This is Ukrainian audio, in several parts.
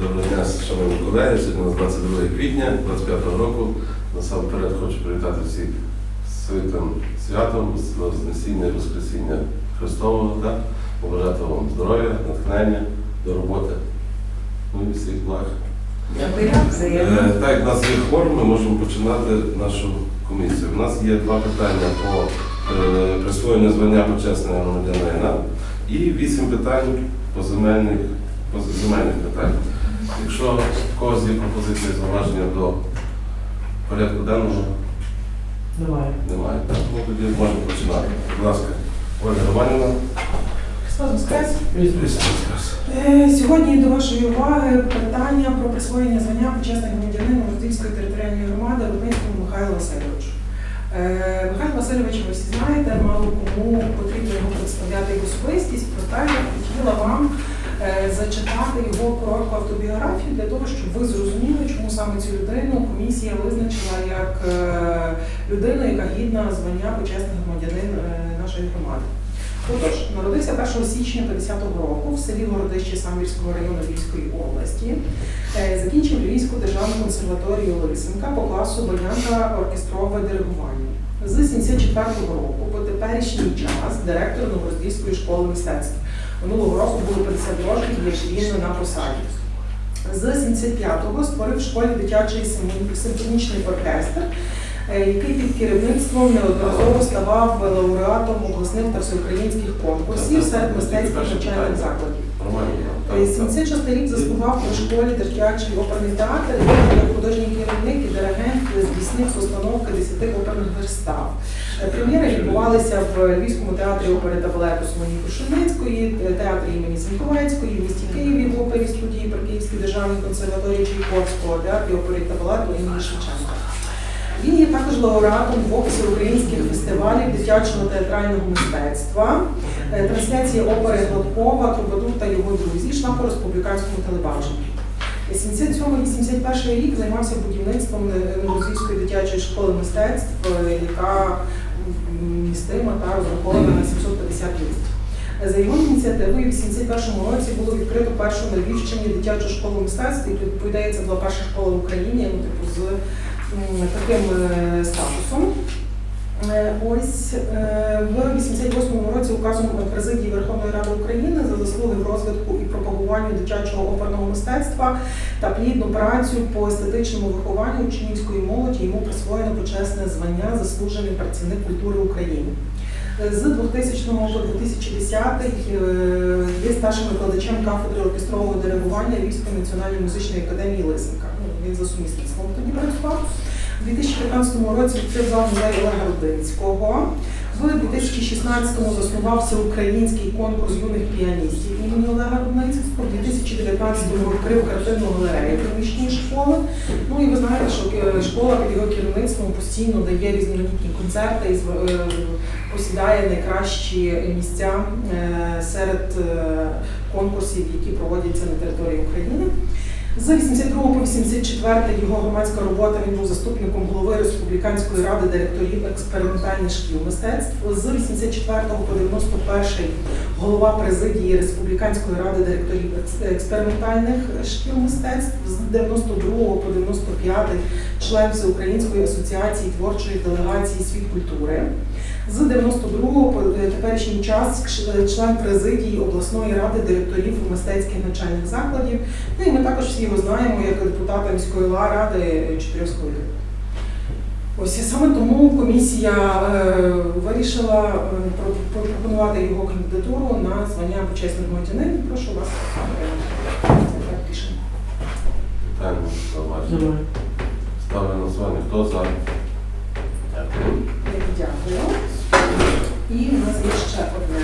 Доброго дня, шановні колеги. Сьогодні у нас 22 квітня 25 року. Насамперед хочу привітати всіх святим святом, з Вознесіння і Воскресіння Христового, так? побажати вам здоров'я, натхнення до роботи. Ну і всіх благ. Дякую. Е, Так, як в нас є форум, ми можемо починати нашу комісію. У нас є два питання по е, присвоєнню звання почесного громадянина і вісім питань по земельних, по земельних питань. Якщо в когось є пропозиції зауваження до порядку денного, Немає. немає. Так, ну тоді можемо починати. Будь ласка, Ольга Романівна. Христос Воскрес. Христос. Е, Сьогодні до вашої уваги питання про присвоєння звання почесних громадянина Роздільської територіальної громади Рудницькому Михайлу Васильовичу. Е, Михайло Васильович, ви всі знаєте, мало кому потрібно його представляти як особистість, проте я хотіла вам зачитати його коротку автобіографію для того, щоб ви зрозуміли, чому саме цю людину комісія визначила як е, людину, яка гідна звання почесний громадянин е, нашої громади. Отож, народився 1 січня 50-го року в селі Городище Самбірського району Львівської області. Е, Закінчив Львівську державну консерваторію Лисенка по класу баянка оркестрове диригування. З 74-го року по теперішній час директор Новороздільської школи мистецтв. Минулого року було 50 років, як він на посаді. З 75-го створив в школі дитячий симфонічний оркестр, е, який під керівництвом неодноразово ставав лауреатом обласних та всеукраїнських конкурсів серед мистецьких навчальних закладів. Романівна. Е, 76 рік заснував при школі дитячий оперний театр, як художній керівник і диригент здійснив постановки 10 оперних вистав. Прем'єри відбувалися в Львівському театрі опери та балету Соломії Кушеницької, театрі імені Сеньковецької, в місті Києві в опері студії при Київській державній консерваторії Чайковського, театрі опери та балету імені Шевченка. Він є також лауреатом двох всеукраїнських фестивалів дитячого театрального мистецтва, Е, трансляція опери Гладкова, Трубадур та його друзі йшла по республіканському телебаченню. 77-81 рік займався будівництвом е, Новозійської дитячої школи мистецтв, е, яка містима та розрахована на 750 місць. За його ініціативою, в 81-му році було відкрито першу на Львівщині дитячу школу мистецтв, і відповідається була перша школа в Україні, ну, типу, з таким е, статусом. Е, Ось е, в 88-му році указом президії Верховної Ради України за заслуги в розвитку і пропагуванню дитячого оперного мистецтва та плідну працю по естетичному вихованню учнівської молоді йому присвоєно почесне звання заслужений працівник культури України. Е, З 2000 по 2010 е, є старшим викладачем кафедри оркестрового диригування Львівської національної музичної академії Лисенка. Ну, Він за сумісництвом тоді працював. У 2015 році відкрив зал музею Олега Рудинського. В 2016-му заснував всеукраїнський конкурс юних піаністів імені Олега Рудницького. У 2019-му відкрив картинну галерею приміщення школи. Ну і ви знаєте, що е, школа під його керівництвом постійно дає різноманітні концерти і е, посідає найкращі місця е, серед конкурсів, які проводяться на території України. З 82 по 84 його громадська робота він був заступником голови Республіканської ради директорів експериментальних шкіл мистецтв. З 84 по 91 голова президії Республіканської ради директорів експериментальних шкіл мистецтв. З 92 по 95 член Всеукраїнської асоціації творчої делегації світ культури. З 92 по е, теперішній час член президії обласної ради директорів мистецьких навчальних закладів. Ну і ми також всі його знаємо як депутата міської ради чотирьох. Ось і саме тому комісія е, вирішила е, пропонувати його кандидатуру на звання почесний громадянин. Прошу вас рішення. Питання. Ставлю на голосування. Хто за? Дякую. І у нас є ще одне.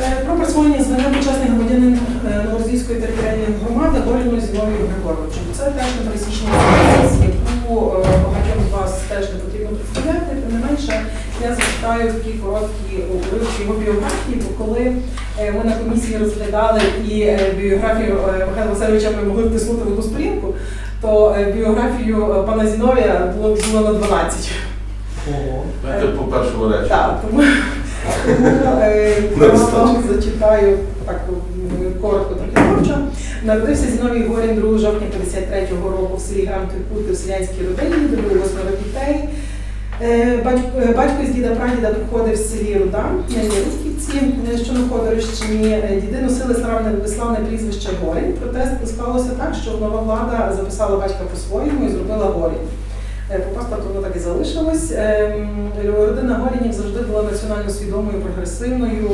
Е, Про присвоєння звання почесний громадянин е, Новорозійської територіальної громади Горіну Зіновію Григоровичу. Це теж непересічна ситуація, яку е, багатьом з вас теж не потрібно представляти. Тим не менше, я зачитаю такі короткі уривки його біографії, бо коли ми на комісії розглядали і біографію Михайла Васильовича ми могли втиснути в одну сторінку, то е, біографію е, пана Зіновія було б на 12. Ого. По першому речі. Так, тому Тому е, я вам зачитаю так коротко трохи творчо. Народився Зіновій Горін 2 жовтня 53-го року в селі Грантуй Пути в селянській родині, було восьмеро дітей. Е, Батько, е, з діда прадіда походив з селі Руда, Рудківці, е, що на Ходорищині. Діди носили славне, славне прізвище Горінь. Проте склалося так, що нова влада записала батька по-своєму і зробила Горін. Е, По паспорту воно так і залишилось. Ем, Родина Горінів завжди була національно свідомою, прогресивною.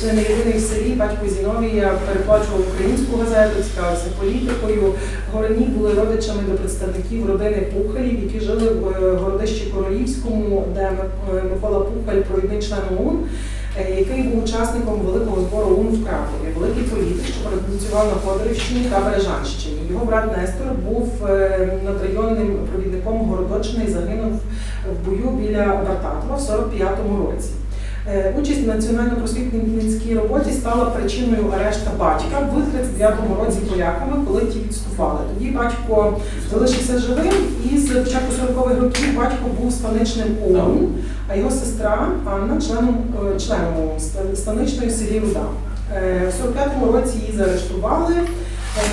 Члени єдиний в селі батько Зіновія переплачував українську газету, цікавився політикою. Горені були родичами до представників родини Пухалів, які жили в е, городищі Королівському, де Микола Пухаль, провідний член ОУН, який був учасником великого збору ОУН в Кракові. Великий політик, що працював на Ходорівщині та Бережанщині. Його брат Нестор був е, надрайонним провідником Городочини і загинув в бою біля Вартатова в 45-му році. Е, Участь в національно-просвітницькій роботі стала причиною арешта батька в 39-му році поляками, коли ті відступали. Тоді батько залишився живим, і з початку 40-х років батько був станичним ОУН, а його сестра Анна членом, е, членом станичної селі Руда. Е, В 45-му році її заарештували,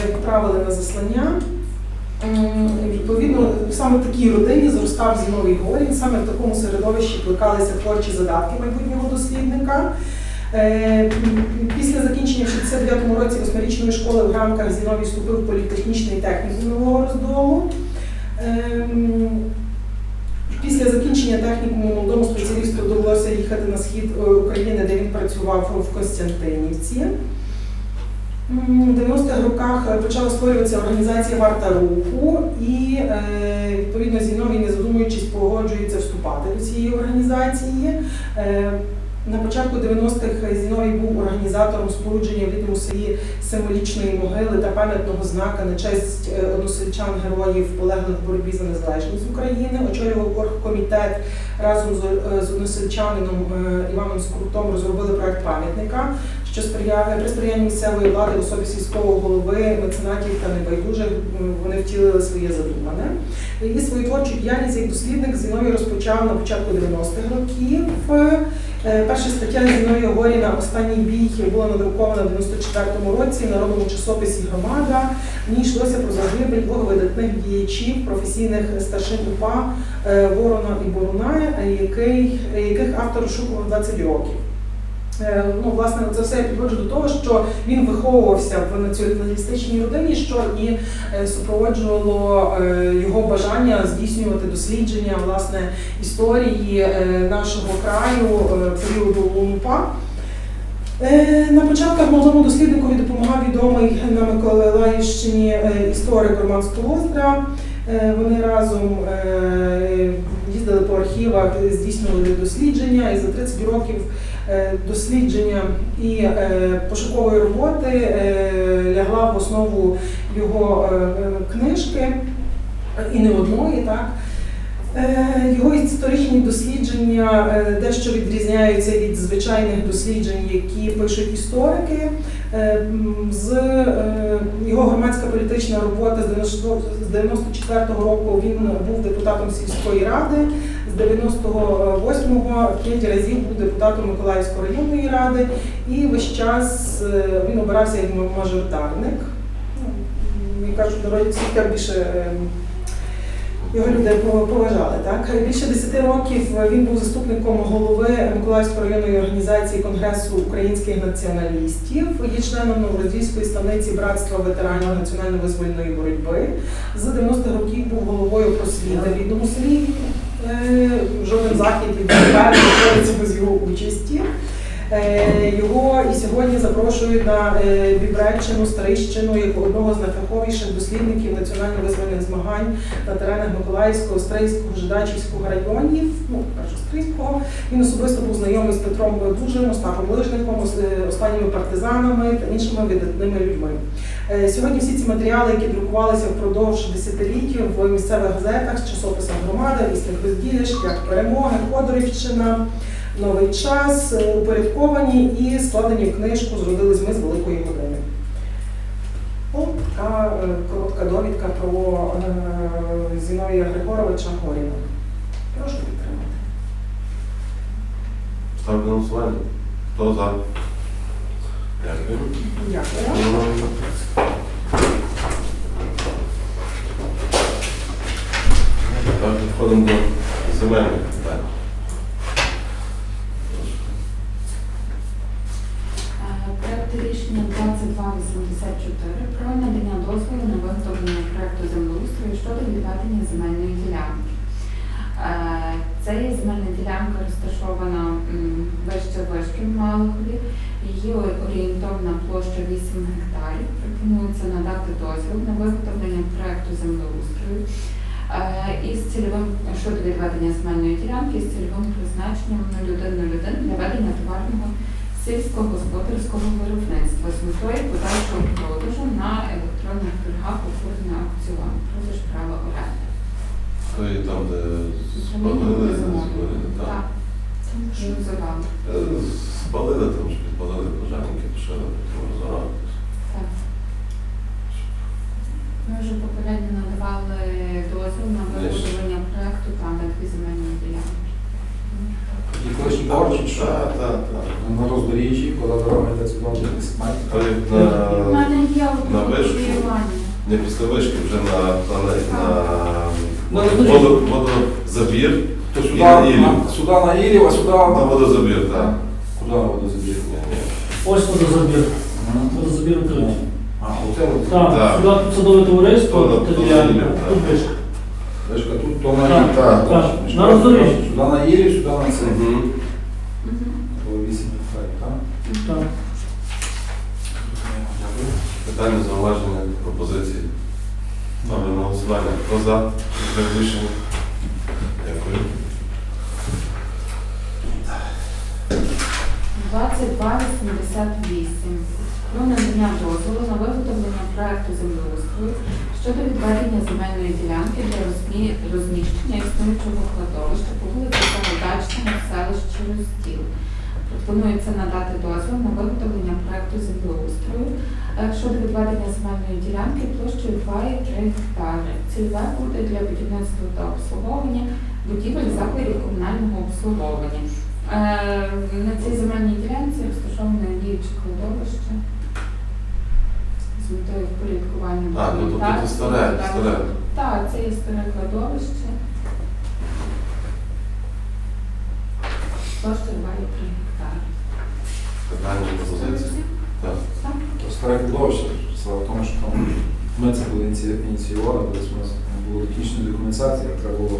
відправили на заслання. М, Відповідно, саме в такій родині зростав Зіновій Горін, саме в такому середовищі плекалися творчі задатки майбутнього дослідника. Е, Після закінчення в 69-му році восьмирічної школи в рамках Зіновій вступив в політехнічний технікум нового роздолу. Ем, Після закінчення технікуму молодому спеціалісту довелося їхати на схід е, України, де він працював в Костянтинівці. В 90-х роках е, почала створюватися організація Варта руху, і е, відповідно Зіновій, не задумуючись, погоджується вступати до цієї організації. Е, На початку 90-х Зіновій був організатором спорудження в рідному селі символічної могили та пам'ятного знака на честь односельчан героїв полеглих в боротьбі за незалежність України. Очолював оргкомітет разом з, односельчанином Іваном Скрутом розробили проект пам'ятника що сприяє при сприянні місцевої влади в особі сільського голови, меценатів та небайдужих вони втілили своє задумане. І свою творчу діяльність як дослідник Зіновій розпочав на початку 90-х років. Е, Перша стаття Зіновія Горіна Останній бій була надрукована в 94-му році в народному часописі Громада. В ній йшлося про загибель двох видатних діячів, професійних старшин УПА е, Ворона і Боруна, яких автор розшукував 20 років. Ну, власне, це все я підводжу до того, що він виховувався в націоналістичній родині, що і е, супроводжувало е, його бажання здійснювати дослідження власне історії е, нашого краю періоду УНУПА. Е, На початках молодому дослідникові допомагав відомий на Миколаївщині історик Роман Столоздра. Вони разом їздили по архівах, здійснювали дослідження, і за 30 років дослідження і е, пошукової роботи е, лягла в основу його е, книжки, е, і не одної, так. Е, Його історичні дослідження е, дещо відрізняються від звичайних досліджень, які пишуть історики. Е, З е, його громадська політична робота з 94-го року він був депутатом сільської ради, з 98-го п'ять разів був депутатом Миколаївської районної ради, і весь час е, він обирався як мажоритарник. Ну, Як кажуть, народі більше. е, його люди поважали. Так більше 10 років він був заступником голови Миколаївської районної організації Конгресу українських націоналістів, є членом Новороздільської ставниці братства ветеранів національно-визвольної боротьби. З 90-х років був головою просвіти в. Е, Жоден захід від ДП не відбувається без його участі. Е, Його і сьогодні запрошують на е, Бібреччину, Старищину як одного з найфаховіших дослідників національно-визвольних змагань на теренах Миколаївського, Стрийського, Жидачівського районів, ну, перше Стрийського. Він особисто був знайомий з Петром Дужим, Остапом Лижником, останніми партизанами та іншими видатними людьми. Е, Сьогодні всі ці матеріали, які друкувалися впродовж десятиліть в місцевих газетах, з часописом Громада, Вісник розділля, Шлях перемоги, Ходорівщина, Новий час, е, упорядковані і складені в книжку Зродились ми з великої години. От така е, коротка довідка про Зіновія Григоровича Горіна. Прошу підтримати. Ставлю голосування. Хто за? Так, до земельних питань. Проект рішення 2284 про надання дозволу на виготовлення проекту землеустрою щодо відведення земельної ділянки. Е, Це є земельна ділянка розташована вище вишки в Малахові. Її орієнтовна площа 8 гектарів. Пропонується надати дозвіл на виготовлення проекту землеустрою е, із цільовим щодо відведення земельної ділянки з цільовим призначенням 0101 для ведення товарного сільськогосподарського виробництва з метою подальшого продажу на електронних торгах у формі аукціону, продаж права оренди. Там, де спалили, так. Е, Спалили там, ж підпалили пожежники, пішли, потім розоратися. Так. Ми вже попередньо надавали дозвіл на виготовлення проекту там на дві земельні ділянки. Борг, чи що? Так. На роздоріжжі, коли дорога йде. То У на, мене є на вишку? не після вишки, вже на, на, на, На воду, водозабір То і сюди, на Іллю. на, сюди на Ілів, а сюди На на водозабір, так. Куди на водозабір? Ні, ні. Ось водозабір. Водозабір відкритий. А, оце от. Так, Так. сюди тут садове товариство, То на- то на територіальне, Іллю, так. тут вишка. Вишка тут, то на Так, Ілів. так, так. Між На роздоріжжі. Сюди на Ілів, сюди на це. Мгм. Мгм. То 8 гектарів, так? Так. Дякую. Питання, зауваження, пропозиції. Ставлю на голосування. Хто за? Для рішення? 2288 про надання дозволу на виготовлення проекту землеустрою щодо відведення земельної ділянки для розмі- розміщення існуючого кладовища по вулиці Самодачного в селищі Розділ. Пропонується надати дозвіл на виготовлення проекту землеустрою е, щодо відведення земельної ділянки площею 2,3 гектари. Цільове буде для будівництва та обслуговування будівель закладів комунального обслуговування. Е, На цій земельній ділянці розташоване діюче кладовище з метою впорядкування А, ну тобто це старе, Так, старе. Так, це є старе кладовище. Площа 2,3 гектари. Питання, пропозиції. Так. Так. То старе кладовище, справа в тому, що ми це були ініціювали, десь у нас було технічна документація, треба було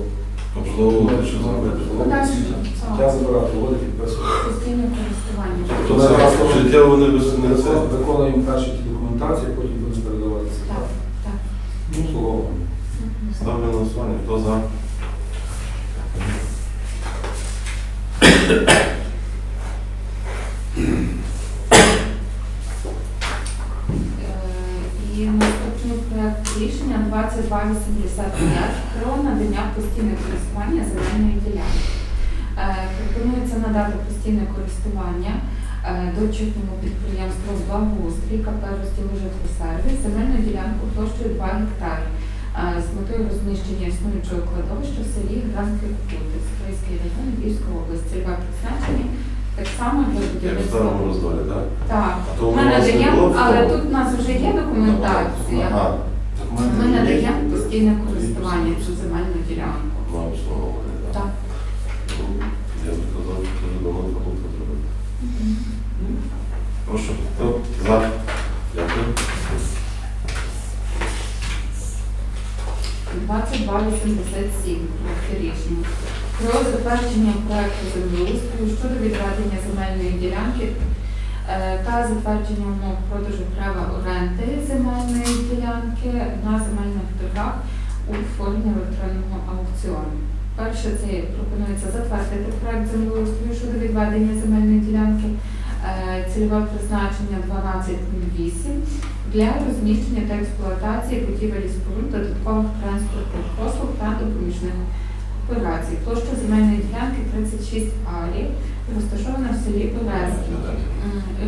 Обслуговувати, що зробити. Я забирав так. забирати, води. Постійне користування. Тобто це життєво вони без не це. Виконуємо перші ті документації, потім будемо передаватися. Так, так. Ну, слово. Ставлю на голосування. Хто за? Е, І наступний проект рішення 2285 про надання постійне користування земельної ділянки. Е, Пропонується надати постійне користування е, дочірньому підприємству «Благоустрій» КП «Житлосервіс» земельну ділянку площею 2 гектари е, з метою розміщення існуючого кладовища в селі Гранки Кути, Стрийський район, Львівської області. Цільове призначення так само для Як в так? Так, у нас не було але тут у нас вже є документація. Ми надаємо постійне користування цю земельну ділянку. на обслуговування, так. Так. Я б сказав, що дуже давно треба було зробити. Прошу, хто за? Дякую. 2287 проект рішення. Про затвердження проекту землеустрою щодо відведення земельної ділянки та затвердження умов продажу права оренди земельної ділянки на земельних торгах у формі електронного аукціону. Перше, це пропонується затвердити проект землеустрою щодо відведення земельної ділянки, е, цільове призначення 1208 для розміщення та експлуатації будівель і споруд додаткових транспортних послуг та допоміжних операцій. Площа земельної ділянки 36 арів, розташована в селі Олеській.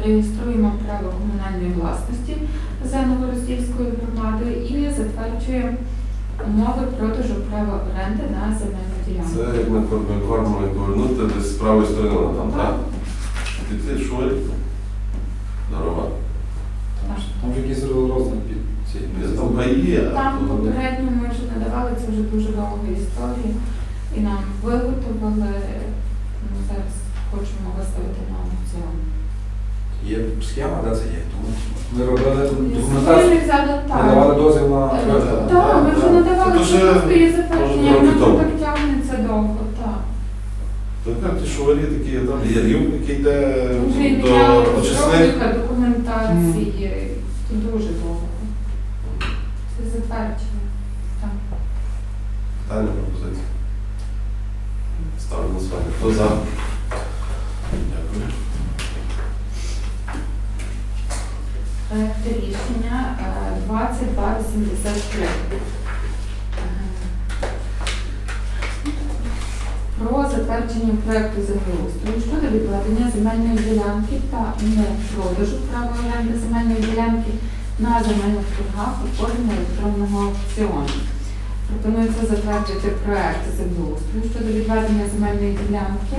Реєструємо право комунальної власності за Новороздільською громадою і затверджуємо умови продажу права оренди на земельну ділянку. Це як ми ми повернути десь з правої сторони вона там, так? Так, Ти шурі? Дорога. Там, ж- там вже якийсь розгляд під цією. Там Там попередньо ми вже надавали, це вже дуже довга історія. І нам виготовили, хочемо виставити на аукціон. Є схема, де це є. Тому ми робили документацію. Ми так. давали дозвіл на. Так, ми вже надавали, Це дуже- просто є затвердження, може, воно так тягнеться довго, так. То як ті шувалі такі, там є рів, який йде Вже до міняли очисних. розробника документації, це дуже довго. Це затвердження. Так. Питання пропозиції. Ставлю на своє. Хто за? Дякую. Проект рішення е, 2283. Е, Про затвердження проекту землеустрою щодо відведення земельної ділянки та не продажу права оренди земельної ділянки на земельних торгах у формі електронного аукціону. Пропонується затвердити проект землеустрою щодо відведення земельної ділянки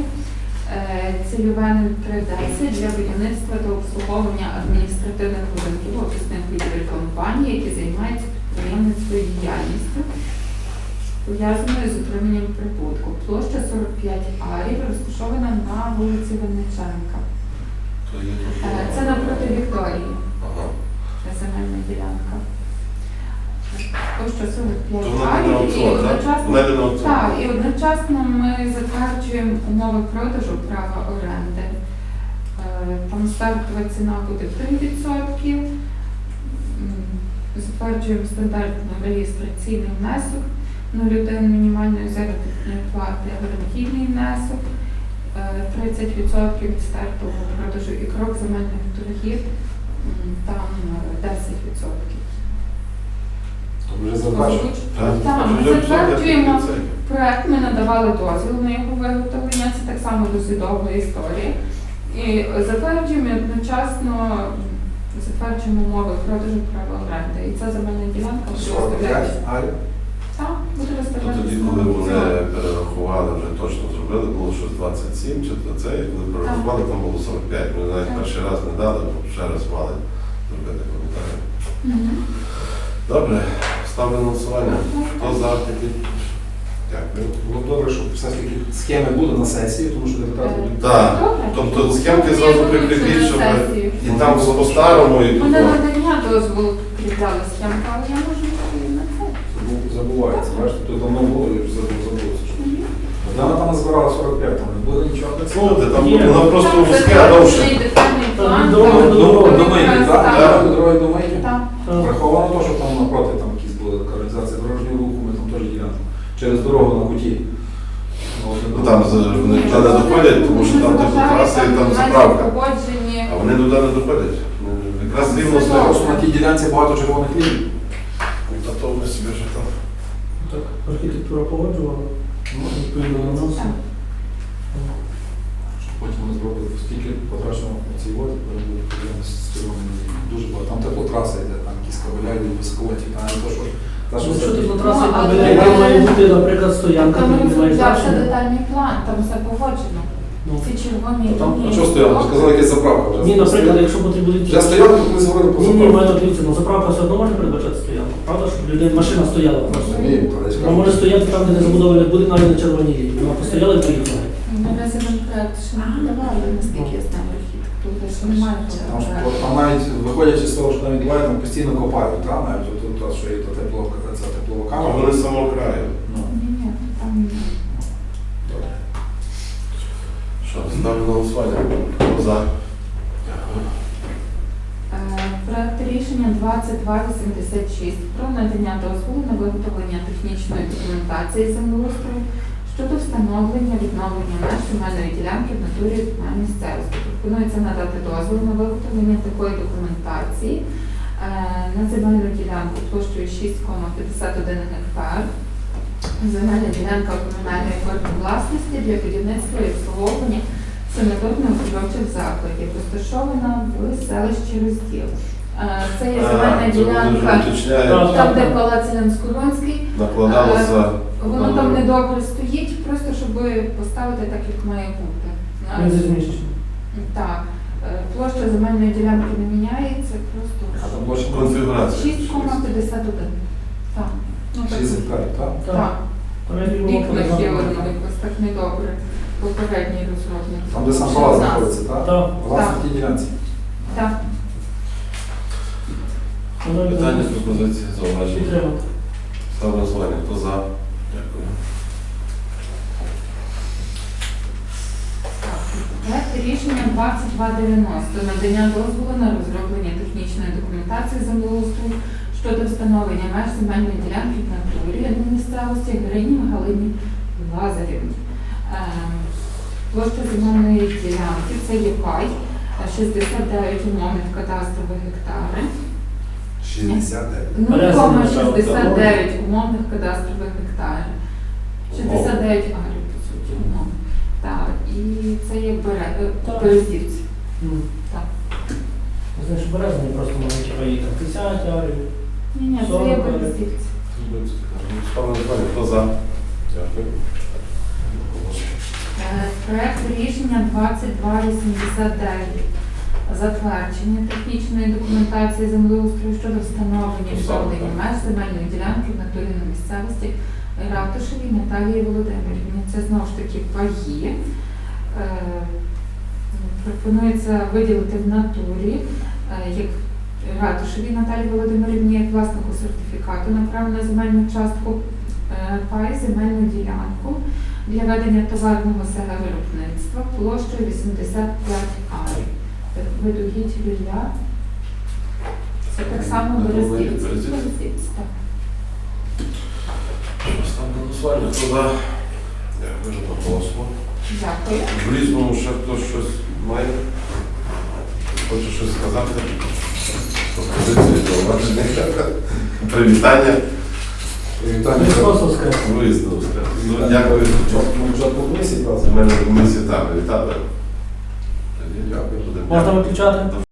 Е, цільове 310 для будівництва та обслуговування адміністративних будинків офісних відділів компанії, які займаються підприємницькою діяльністю, пов'язаною з отриманням прибутку. Площа 45 арів, розташована на вулиці Винниченка. Що- Е, Це навпроти Вікторії, Ага. ця земельна ділянка. Площа 45 То вона буде і одночасно. Так, і одночасно ми затверджуємо умови продажу права оренди. Е, Там стартова ціна буде 3%. Затверджуємо стандартний реєстраційний внесок, 0,1 мінімальної заробітної плати, гарантійний внесок, 30% від стартового продажу і крок земельних торгів, там е, 10%. То вже затверджено. Так, Так, ми затверджуємо. Проект ми надавали дозвіл на його виготовлення, це так само досить довга історія. І затверджуємо і одночасно затверджуємо умови продажу права оренди. І ця земельна ділянка буде 45 виставлятися. Так, буде виставлятися. тоді, на коли вони аукціон. перерахували, вже точно зробили, було щось 27 чи то це, коли перерахували, там було 45. Ми навіть перший раз не дали, бо ще раз мали зробити коментарі. Добре, ставлю на голосування. Хто за такі? Дякую. Було добре, щоб все-таки схеми були на сесії, тому що депутати будуть. Так. Тобто схемки Ну, зразу я прикріпіть, щоб і там було по-старому, і тут. на надання дозволу прикріпляли схемку, але я можу і на це. Забу- Забувається, бачите, тут давно було і вже забулося. що- Вона там назбирала 45, там буде нічого. Ну, де там вона просто вузьке, а довше. дороги до. Враховано те, що там напроти там якісь були організація дорожнього руху, ми там теж ділянку. Через дорогу на куті. Ну, там вони туди не доходять, тому що там типу траса і там заправка. А вони туди не доходять. Ну, Якраз рівно Це стоїть. На тій ділянці багато червоних ліній. Та то вони собі вже там. Так, архітектура погоджувала. Ну, Відповідно на нас. Щоб потім вони зробили стільки потрачено на цій воді, перебули проблеми з червоними лініями. Дуже багато. Там теплотраса йде, там якісь кабеля йдуть а не то, що... Та, що Ну, Якщо на Ну, а кабеля, де- там має бути, наприклад, стоянка, Там розроблявся значення. детальний план, там все погоджено. Ну, Ці червоні А там, лінії. а що стояло? Сказали, якась заправка вже. Ні, наприклад, якщо потрібно. Вже стояли, то ми говорили про Ні, ні, заправку. дивіться, ну заправка все одно може передбачати стоянку. Правда, щоб людей машина стояла просто. То Вона може стояти там, де не забудований буде навіть на червоній лінії. Вона постояла і поїхала. Наразі нам проект ще не давали, наскільки я знаю, архітектури, що немає Там, ж, там навіть виходячи з того, що навіть буває, там постійно копають, та, навіть от, от, от, що є та тепло, ця теплова А камера. вони з самого краю. Ну, Ні, ні, там Добре. Що, ставлю на голосування. Хто за? Дякую. Е, Проект рішення 2286 про надання дозволу на виготовлення технічної документації землеустрою щодо встановлення відновлення меж земельної ділянки в натурі на місцевості. Пропонується надати дозвіл на виготовлення такої документації е, на земельну ділянку площею 6,51 гектар. Земельна ділянка комунальної форми власності для будівництва і обслуговування санаторно-оздоровчих закладів, розташована в селищі Розділ. Е, Це є земельна А, це вони вже ділянка, там, де палац Янськоронський. Накладалося. Воно там недобре стоїть, просто щоб поставити так, як має бути. Він зі. Так. Площа земельної ділянки не міняється, А просто там площа Конфігурація. 6,51. Так. Ну, так. 6 так? Так. Вікна подано. хилено, якось так недобре. Попередній розробник. Там, де сам Ще палац знаходиться, так? Так. Власне, Так. ділянці. Так. Питання, пропозиції, зауваження. Ставлю голосування. Хто за? Дякую. Проект рішення 2290 надання дозволу на розроблення технічної документації землеустрою щодо встановлення меж земельної ділянки на місцевості Грині Галині Лазарівні. Ем, Площа земельної ділянки це є пай, е, 69 умовних кадастрових гектари. 69. Ну, Береза кома начало, 69 умовних кадастрових гектарів. 69 арів, по суті, умов. Так, і це є бере- е, березівці. Так. Знаєш, березні просто паї, там 50 ярів. Ні, ні, це є березівці. Хто за? Дякую. Е, Проект рішення 2289. Затвердження технічної документації землеустрою щодо встановлення відновлення меж земельної ділянки в натурі на місцевості Ратушевій Наталії Володимирівні. Це знову ж таки паї. Е, Пропонується виділити в натурі е, як Ратушевій Наталії Володимирівні як власнику сертифікату на право на земельну частку е, пай земельну ділянку для ведення товарного виробництва площею 85 арів. Видугідь. Це так само. Березівці? Березівці, так. Ставлю голосування. Хто за? Дякую. В різному ще хтось щось має? Хоче щось сказати? Пропозиції, зауваження? Привітання. Вітання. Христос Воскрес. Виїздив. Ну, Дякую. Ми вже по комісії, правда? Земельна комісія, так, вітали. Дякую. Можна виключати?